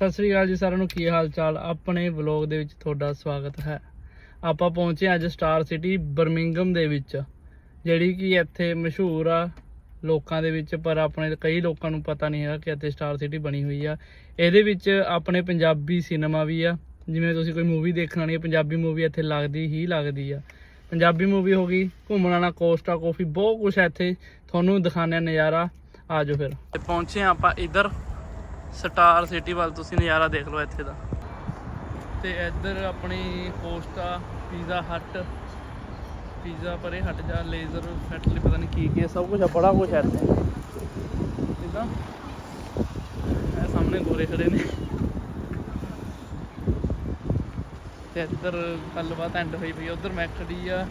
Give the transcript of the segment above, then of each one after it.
ਸਤਿ ਸ੍ਰੀ ਅਕਾਲ ਜੀ ਸਾਰਿਆਂ ਨੂੰ, ਕੀ ਹਾਲ ਚਾਲ ਆਪਣੇ ਵਲੌਗ ਦੇ ਵਿੱਚ ਤੁਹਾਡਾ ਸਵਾਗਤ ਹੈ। ਆਪਾਂ ਪਹੁੰਚੇ ਹਾਂ ਅੱਜ ਸਟਾਰ ਸਿਟੀ ਬਰਮਿੰਗਮ ਦੇ ਵਿੱਚ, ਜਿਹੜੀ ਕਿ ਇੱਥੇ ਮਸ਼ਹੂਰ ਆ ਲੋਕਾਂ ਦੇ ਵਿੱਚ, ਪਰ ਆਪਣੇ ਕਈ ਲੋਕਾਂ ਨੂੰ ਪਤਾ ਨਹੀਂ ਹੈਗਾ ਕਿ ਇੱਥੇ ਸਟਾਰ ਸਿਟੀ ਬਣੀ ਹੋਈ ਆ। ਇਹਦੇ ਵਿੱਚ ਆਪਣੇ ਪੰਜਾਬੀ ਸਿਨੇਮਾ ਵੀ ਆ। ਜਿਵੇਂ ਤੁਸੀਂ ਕੋਈ ਮੂਵੀ ਦੇਖਣ ਆਣੀ ਹੈ ਪੰਜਾਬੀ ਮੂਵੀ ਇੱਥੇ ਲੱਗਦੀ ਹੀ ਲੱਗਦੀ ਆ। ਪੰਜਾਬੀ ਮੂਵੀ ਹੋ ਗਈ, ਘੁੰਮਣ ਵਾਲਾ ਕੋਸਟਾ ਕਾਫੀ ਬਹੁਤ ਕੁਝ ਹੈ ਇੱਥੇ। ਤੁਹਾਨੂੰ ਦਿਖਾਉਂਦੇ ਹਾਂ ਨਜ਼ਾਰਾ। ਆਜੋ ਫਿਰ। ਤੇ ਪਹੁੰਚੇ ਹਾਂ ਆਪਾਂ ਇੱਧਰ। ਸਟਾਰ ਸਿਟੀ ਵੱਲ ਤੁਸੀਂ ਨਜ਼ਾਰਾ ਦੇਖ ਲਓ ਇੱਥੇ ਦਾ। ਤੇ ਇੱਧਰ ਆਪਣੀ ਕੋਸਟਾ ਪੀਜ਼ਾ ਹੱਟ। ਪੀਜ਼ਾ ਪਰੇ ਹਟ ਜਾ, ਲੇਜ਼ਰ ਫੈਕਟਰੀ ਪਤਾ ਨਹੀਂ ਕੀ ਕੀ ਸਭ ਕੁਝ ਬੜਾ ਕੁਝ ਹੈ ਇੱਥੇ। ਇਦਾਂ ਇਹ ਸਾਹਮਣੇ ਗੋਰੇ ਖੜੇ ਨੇ। ਤੇ ਇੱਧਰ ਗੱਲਬਾਤ ਐਂਡ ਹੋਈ ਪਈ ਆ, ਉਧਰ ਮੈਂ ਖੜੀ ਆ।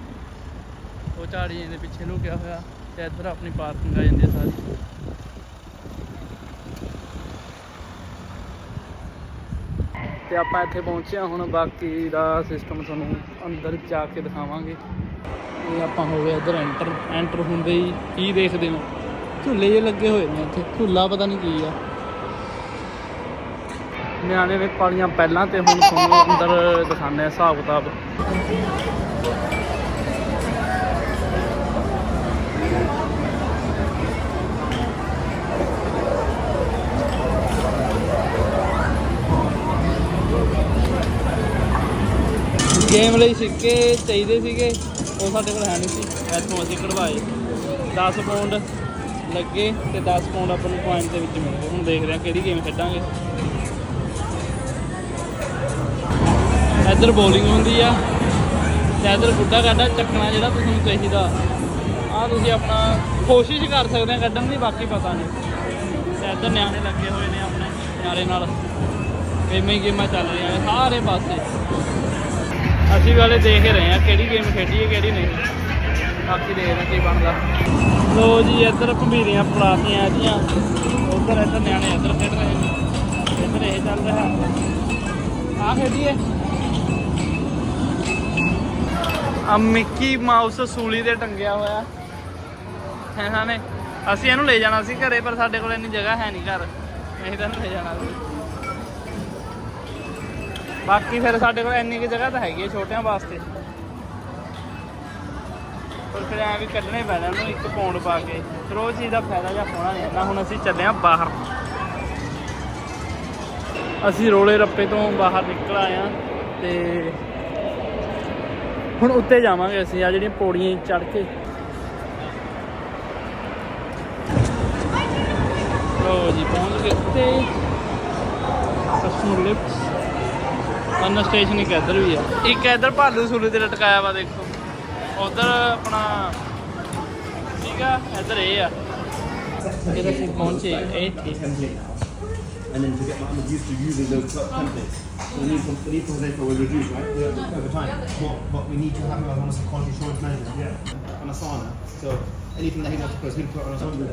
ਉਹ ਝਾੜੀਆਂ ਦੇ ਪਿੱਛੇ ਲੁਕਿਆ ਹੋਇਆ। ਤੇ ਇੱਧਰ ਆਪਣੀ ਪਾਰਕਿੰਗ ਆ ਜਾਂਦੀ ਹੈ ਸਾਰੀ। ਤੇ ਆਪਾਂ ਇੱਥੇ ਪਹੁੰਚੇ ਹਾਂ ਹੁਣ, ਬਾਕੀ ਦਾ ਸਿਸਟਮ ਤੁਹਾਨੂੰ ਅੰਦਰ ਜਾ ਕੇ ਦਿਖਾਵਾਂਗੇ। ਇਹ ਆਪਾਂ ਹੋ ਗਏ ਇੱਧਰ ਐਂਟਰ ਐਂਟਰ ਹੁੰਦੇ ਹੀ ਕੀ ਦੇਖਦੇ ਹੋ? ਝੂਲੇ ਜੇ ਲੱਗੇ ਹੋਏ ਨੇ ਇੱਥੇ, ਝੂਲਾ ਪਤਾ ਨਹੀਂ ਕੀ ਆ। ਨਿਆਣੇ ਨੇ ਪਾਲੀਆਂ ਪਹਿਲਾਂ ਤੇ ਹੁਣ ਤੁਹਾਨੂੰ ਅੰਦਰ ਦਿਖਾਉਂਦੇ ਆ ਹਿਸਾਬ ਕਿਤਾਬ। ਗੇਮ ਲਈ ਸਿੱਕੇ ਚਾਹੀਦੇ ਸੀਗੇ, ਉਹ ਸਾਡੇ ਕੋਲ ਹੈ ਨਹੀਂ ਸੀ। ਇੱਥੋਂ ਅਸੀਂ ਕਢਵਾਏ। 10 ਪਾਉਂਡ ਲੱਗੇ ਤੇ 10 ਪਾਉਂਡ ਆਪਾਂ ਨੂੰ ਪੁਆਇੰਟ ਦੇ ਵਿੱਚ ਮਿਲ ਗਏ। ਹੁਣ ਦੇਖਦੇ ਹਾਂ ਕਿਹੜੀ ਗੇਮ ਖੇਡਾਂਗੇ। ਇੱਧਰ ਬੋਲਿੰਗ ਹੁੰਦੀ ਆ। ਤੇ ਇੱਧਰ ਗੁੱਡਾ ਗਾਡਾ ਚੱਕਣਾ ਜਿਹੜਾ ਤੁਸੀਂ ਚਾਹੀਦਾ। ਆ ਤੁਸੀਂ ਆਪਣਾ ਕੋਸ਼ਿਸ਼ ਕਰ ਸਕਦੇ ਆ ਕੱਢਣ ਦੀ, ਬਾਕੀ ਪਤਾ ਨਹੀਂ। ਤੇ ਇੱਧਰ ਨਿਆਣੇ ਲੱਗੇ ਹੋਏ ਨੇ ਆਪਣੇ ਨਿਆਰੇ ਨਾਲ। ਇਵੇਂ ਹੀ ਗੇਮਾਂ ਚੱਲ ਰਹੀਆਂ ਨੇ ਸਾਰੇ ਪਾਸੇ। ਅਸੀਂ ਵਾਲੇ ਦੇਖ ਹੀ ਰਹੇ ਆ ਕਿਹੜੀ ਗੇਮ ਖੇਡੀਏ ਕਿਹੜੀ ਨਹੀਂ। ਬਾਕੀ ਦੇਖਦੇ ਕੀ ਬਣਦਾ। ਲੋ ਜੀ, ਇੱਧਰ ਭੰਬੀਰੀਆਂ ਪੜਾਤੀਆਂ ਇਹਦੀਆਂ। ਉਧਰ ਇੱਧਰ ਨਿਆਣੇ ਇੱਧਰ ਖੇਡ ਰਹੇ ਨੇ। ਇੱਧਰ ਇਹ ਚੱਲ ਰਿਹਾ। ਆ ਖੇਡੀਏ। ਆ ਮਿੱਕੀ ਮਾਊਸ ਸੂਲੀ ਤੇ ਟੰਗਿਆ ਹੋਇਆ। ਹੈ ਹਾਂ ਨੇ? ਅਸੀਂ ਇਹਨੂੰ ਲੈ ਜਾਣਾ ਸੀ ਘਰੇ, ਪਰ ਸਾਡੇ ਕੋਲ ਇੰਨੀ ਜਗ੍ਹਾ ਹੈ ਨਹੀਂ ਘਰ। ਅਸੀਂ ਤਾਂ ਇਹਨੂੰ ਲੈ ਜਾਣਾ ਸੀ। ਬਾਕੀ ਫਿਰ ਸਾਡੇ ਕੋਲ ਇੰਨੀ ਕੁ ਜਗ੍ਹਾ ਤਾਂ ਹੈਗੀ ਹੈ ਛੋਟਿਆਂ ਵਾਸਤੇ। ਪਰ ਫਿਰ ਐਂ ਵੀ ਕੱਢਣੇ ਪੈਣਾ ਉਹਨੂੰ ਇੱਕ ਪੌਂਡ ਪਾ ਕੇ। ਫਿਰ ਉਹ ਚੀਜ਼ ਦਾ ਫਾਇਦਾ ਜਾਂ ਹੋਣਾ ਨਹੀਂ ਨਾ ਹੁਣ ਅਸੀਂ ਚੱਲੇ ਆਂ ਬਾਹਰ। ਅਸੀਂ ਰੋਲੇ ਰੱਪੇ ਤੋਂ ਬਾਹਰ ਨਿਕਲ ਆਏ ਆਂ ਤੇ ਹੁਣ ਉੱਤੇ ਜਾਵਾਂਗੇ ਅਸੀਂ ਆ ਜਿਹੜੀਆਂ ਪੌੜੀਆਂ ਚੜ ਕੇ। ਲੋ ਜੀ, ਪਹੁੰਚ ਗਏ ਉੱਤੇ। ਕਸਟਮਰ ਲਿਫਟਸ ਅੰਨ ਸਟੇਸ਼ਨ ਇੱਕ ਇੱਧਰ ਵੀ ਆ ਇੱਕ ਇੱਧਰ ਭਾਲੂ ਸੂਲੇ ਤੇ ਲਟਕਾਇਆ ਵਾ ਦੇਖੋ ਉਧਰ ਆਪਣਾ ਠੀਕ ਆ ਇੱਧਰ ਇਹ ਆ ਜਿਹੜਾ ਅਸੀਂ ਪਹੁੰਚੇ ਇਹ and then to get I'm used to using those templates. So we need some we need some data will reduce, right? Yeah. Over time. But, but we need to have like almost a quality assurance manager. Yeah. On Asana. So anything that he wants to put, he'll put on Asana.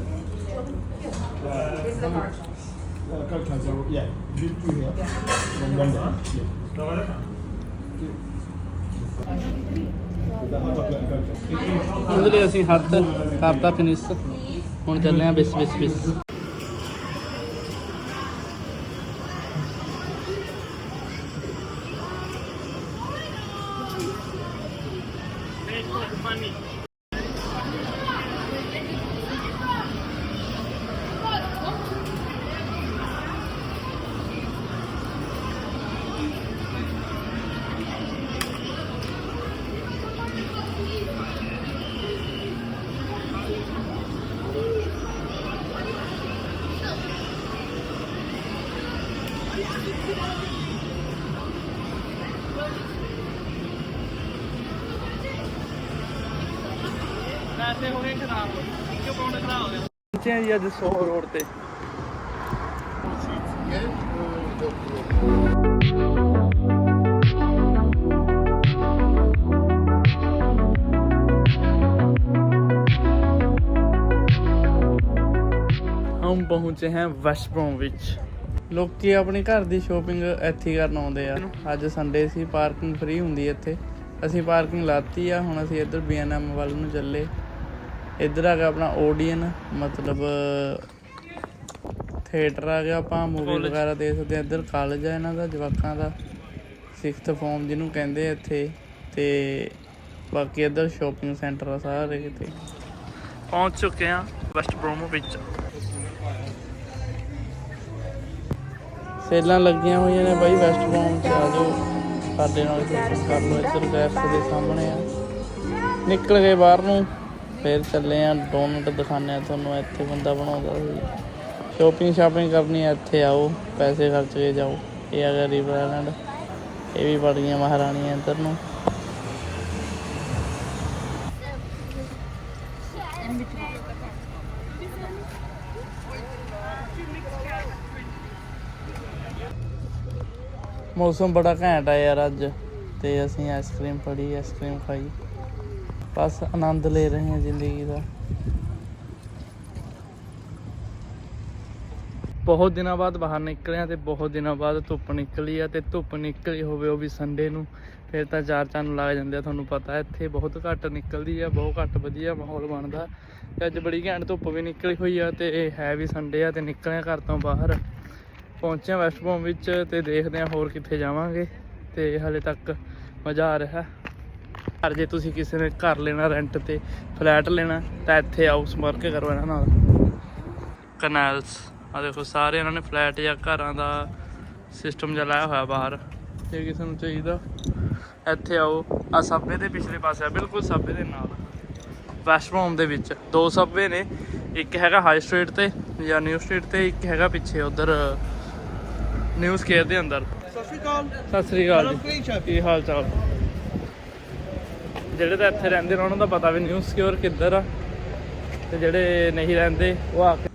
Uh, go cancel. Yeah. Do, do here. And then render. Yeah. ਉਹਦੇ ਲਈ ਅਸੀਂ ਹੱਥ ਕਰਤਾ finish ਹੁਣ ਚੱਲੇ ਆ ਬਿਸ ਬਿਸ ਬਿਸ ਪੈਸੇ ਹੋ ਗਏ ਖਰਾਬ ਕਿਉਂ ਪਾਉਂਡ ਖਰਾਬ ਹੋ ਗਿਆ ਪਹੁੰਚੇ ਜੀ ਅੱਜ ਸੋ ਰੋਡ ਤੇ ਹਮ ਪਹੁੰਚੇ ਹਾਂ ਵੈਸਟਬਰੋਮ ਵਿੱਚ ਲੋਕੀ ਆਪਣੀ ਘਰ ਦੀ ਸ਼ੋਪਿੰਗ ਇੱਥੇ ਕਰਨ ਆਉਂਦੇ ਆ। ਅੱਜ ਸੰਡੇ ਸੀ ਪਾਰਕਿੰਗ ਫ੍ਰੀ ਹੁੰਦੀ ਇੱਥੇ। ਅਸੀਂ ਪਾਰਕਿੰਗ ਲਾਤੀ ਆ ਹੁਣ ਅਸੀਂ ਇੱਧਰ ਬੀਐਨਐਮ ਵੱਲ ਨੂੰ ਚੱਲੇ। ਇੱਧਰ ਆ ਗਿਆ ਆਪਣਾ ਓਡੀਅਨ ਮਤਲਬ ਥੀਏਟਰ ਆ ਗਿਆ ਆਪਾਂ ਮੂਵੀ ਵਗੈਰਾ ਦੇਖ ਸਕਦੇ ਹਾਂ ਇੱਧਰ ਕਾਲਜ ਆ ਇਹਨਾਂ ਦਾ ਜਵਾਕਾਂ ਦਾ। 6th ਫਾਰਮ ਜਿਹਨੂੰ ਕਹਿੰਦੇ ਆ ਇੱਥੇ। ਤੇ ਬਾਕੀ ਇੱਧਰ ਸ਼ਾਪਿੰਗ ਸੈਂਟਰ ਆ ਸਾਰੇ ਕਿਤੇ। ਪਹੁੰਚ ਚੁੱਕੇ ਆ ਵੈਸਟ ਬ੍ਰੋਮੋ ਵਿੱਚ ਸੇਲਾਂ ਲੱਗੀਆਂ ਹੋਈਆਂ ਨੇ ਬਾਈ ਵੈਸਟ ਬ੍ਰੋਮ ਚ, ਆ ਜਾਓ। ਸਾਡੇ ਨਾਲ ਸ਼ਾਪਿੰਗ ਕਰ ਲਓ, ਇੱਧਰ ਗੈਸ ਦੇ ਸਾਹਮਣੇ ਆ। ਨਿਕਲ ਗਏ ਬਾਹਰ ਨੂੰ, ਫਿਰ ਚੱਲੇ ਆ ਡੋਨਟ ਦਿਖਾਣੇ ਆ ਤੁਹਾਨੂੰ, ਇੱਥੇ ਬੰਦਾ ਬਣਾਉਂਦਾ ਸੀ। ਸ਼ੋਪਿੰਗ ਸ਼ਾਪਿੰਗ ਕਰਨੀ ਆ, ਇੱਥੇ ਆਓ, ਪੈਸੇ ਖਰਚ ਕੇ ਜਾਓ। ਇਹ ਆ ਗਿਆ ਰਿਵਰ ਆਈਲੈਂਡ ਇਹ ਵੀ ਬੜ ਗਈਆਂ ਮਹਾਰਾਣੀਆਂ ਇੱਧਰ ਨੂੰ। ਮੌਸਮ ਬੜਾ ਘੈਂਟ ਆ ਯਾਰ ਅੱਜ। ਤੇ ਅਸੀਂ ਆਈਸਕ੍ਰੀਮ ਫੜੀ ਆਈਸਕ੍ਰੀਮ ਖਾਈ। ਬਸ ਆਨੰਦ ਲੈ ਰਹੇ ਹਾਂ ਜ਼ਿੰਦਗੀ ਦਾ। ਬਹੁਤ ਦਿਨਾਂ ਬਾਅਦ ਬਾਹਰ ਨਿਕਲੇ ਆ ਤੇ ਬਹੁਤ ਦਿਨਾਂ ਬਾਅਦ ਧੁੱਪ ਨਿਕਲੀ ਆ ਤੇ ਧੁੱਪ ਨਿਕਲੀ ਹੋਵੇ ਉਹ ਵੀ ਸੰਡੇ ਨੂੰ, ਫਿਰ ਤਾਂ ਚਾਰ ਚੰਨ ਲੱਗ ਜਾਂਦੇ ਆ, ਤੁਹਾਨੂੰ ਪਤਾ ਇੱਥੇ ਬਹੁਤ ਘੱਟ ਨਿਕਲਦੀ ਆ, ਬਹੁਤ ਘੱਟ ਵਧੀਆ ਮਾਹੌਲ ਬਣਦਾ। ਤੇ ਅੱਜ ਬੜੀ ਘੈਂਟ ਧੁੱਪ ਵੀ ਨਿਕਲੀ ਹੋਈ ਆ ਤੇ ਇਹ ਹੈ ਵੀ ਸੰਡੇ ਆ ਤੇ ਨਿਕਲਿਆ ਘਰ ਤੋਂ ਬਾਹਰ। ਪਹੁੰਚੇ ਆ ਵੈਸਟ ਬੋਮ ਵਿੱਚ ਤੇ ਦੇਖਦੇ ਹਾਂ ਹੋਰ ਕਿੱਥੇ ਜਾਵਾਂਗੇ ਤੇ ਹਲੇ ਤੱਕ ਮਜ਼ਾ ਆ ਰਿਹਾ। ਪਰ ਜੇ ਤੁਸੀਂ ਕਿਸੇ ਨੇ ਘਰ ਲੈਣਾ ਰੈਂਟ ਤੇ ਫਲੈਟ ਲੈਣਾ, ਤਾਂ ਇੱਥੇ ਆਓ, ਸੰਪਰਕ ਕਰੋ ਇਹਨਾਂ ਨਾਲ। ਕਨਾਲਸ ਆ ਦੇਖੋ, ਸਾਰੇ ਇਹਨਾਂ ਨੇ ਫਲੈਟ ਜਾਂ ਘਰਾਂ ਦਾ ਸਿਸਟਮ ਜਲਾਇਆ ਹੋਇਆ ਬਾਹਰ। ਜੇ ਕਿਸੇ ਨੂੰ ਚਾਹੀਦਾ, ਇੱਥੇ ਆਓ। ਆ ਸੱਬੇ ਦੇ ਪਿਛਲੇ ਪਾਸੇ ਆ, ਬਿਲਕੁਲ ਸੱਬੇ ਦੇ ਨਾਲ। ਵੈਸਟ ਬ੍ਰੋਮ ਦੇ ਵਿੱਚ ਦੋ ਸੱਬੇ ਨੇ, ਇੱਕ ਹੈਗਾ ਹਾਈ ਸਟਰੀਟ ਤੇ ਜਾਂ ਨਿਊ ਸਟਰੀਟ ਤੇ, ਇੱਕ ਹੈਗਾ ਪਿੱਛੇ ਉਧਰ ਨਿਊ ਸਕੇਅਰ ਦੇ ਅੰਦਰ। ਸਤਿ ਸ਼੍ਰੀ ਅਕਾਲ ਸਤਿ ਸ੍ਰੀ ਅਕਾਲ ਜੀ। ਕੀ ਹਾਲ ਚਾਲ? ਜਿਹੜੇ ਤਾਂ ਇੱਥੇ ਰਹਿੰਦੇ ਨੇ, ਉਹਨਾਂ ਦਾ ਪਤਾ ਵੀ ਨਿਊਜ਼ ਸਿਕਿਉਰ ਕਿੱਧਰ ਆ। ਤੇ ਜਿਹੜੇ ਨਹੀਂ ਰਹਿੰਦੇ, ਉਹ ਆ ਕੇ